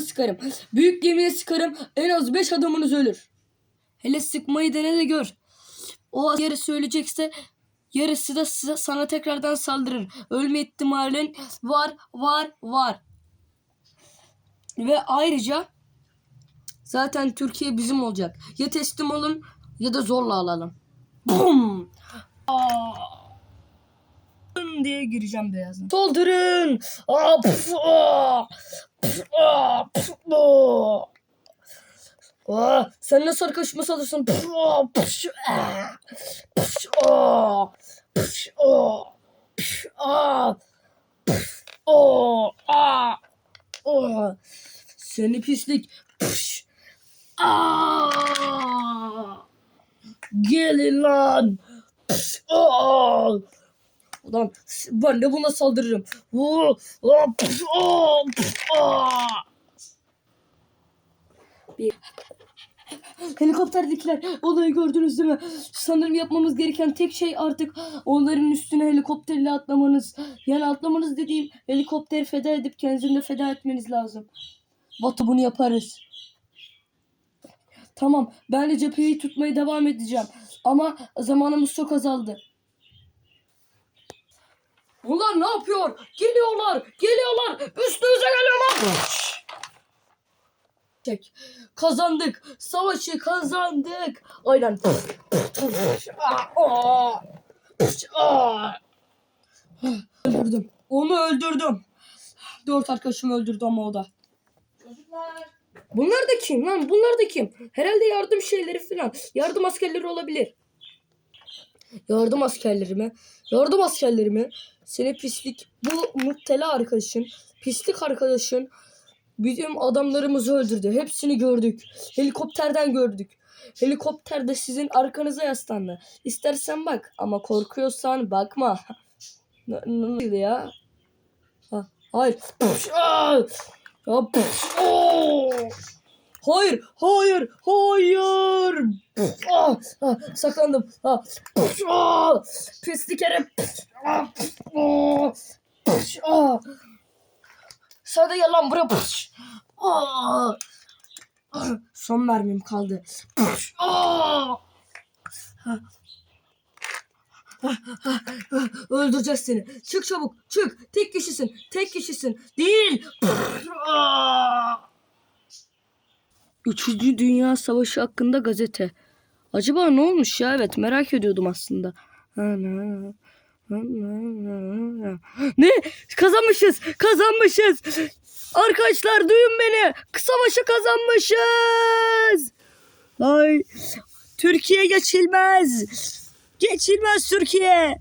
sıkarım. Büyük gemiye sıkarım. En az 5 adamınız ölür. Hele sıkmayı dene de gör. O askeri söyleyecekse yarısı da sana tekrardan saldırır. Ölme ihtimalin var var var. Ve ayrıca zaten Türkiye bizim olacak. Ya teslim olun ya da zorla alalım. Bum! Aa! Diye gireceğim aa! Aa, sen nasıl arkadaşıma saldırırsın? Pf! Seni pislik. Gelin lan. Pf! Ulan ben de buna saldırırım. Helikopterdekiler olayı gördünüz değil mi? Sanırım yapmamız gereken tek şey artık onların üstüne helikopterle atlamanız. Yani atlamanız dediğim helikopteri feda edip kendinizi de feda etmeniz lazım. Batu bunu yaparız. Tamam ben de cepheyi tutmaya devam edeceğim. Ama zamanımız çok azaldı. Bunlar ne yapıyor? Geliyorlar, geliyorlar. Üstümüze geliyorlar. Çek. Kazandık. Savaşı kazandık. Aynen. öldürdüm. Onu öldürdüm. Dört arkadaşımı öldürdü ama o da. Bunlar da kim lan? Bunlar da kim? Herhalde yardım şeyleri falan. Yardım askerleri olabilir. Yardım askerleri mi? Yardım askerleri mi? Seni pislik. Bu muhtela arkadaşın. Pislik arkadaşın. Bizim adamlarımızı öldürdü. Hepsini gördük. Helikopterden gördük. Helikopter de sizin arkanıza yaslandı. İstersen bak ama korkuyorsan bakma. N- Nasıl ya? Ha, hayır. Aa! Ya, oo! Hayır, hayır, hayır. Ah, ah, saklandım. Ah, ah, pislik herif. Ah, ah, ah. Sana yalan. Püf, ah. Ah, Son mermim kaldı. Ah. Öldüreceğiz seni. Çık çabuk. Çık. Tek kişisin. Tek kişisin. Değil. Ah. Üçüncü Dünya Savaşı hakkında gazete. Acaba ne olmuş ya? Evet merak ediyordum aslında. Ne? Kazanmışız. Kazanmışız. Arkadaşlar duyun beni. Savaşı kazanmışız. Ay. Türkiye geçilmez. Geçilmez Türkiye.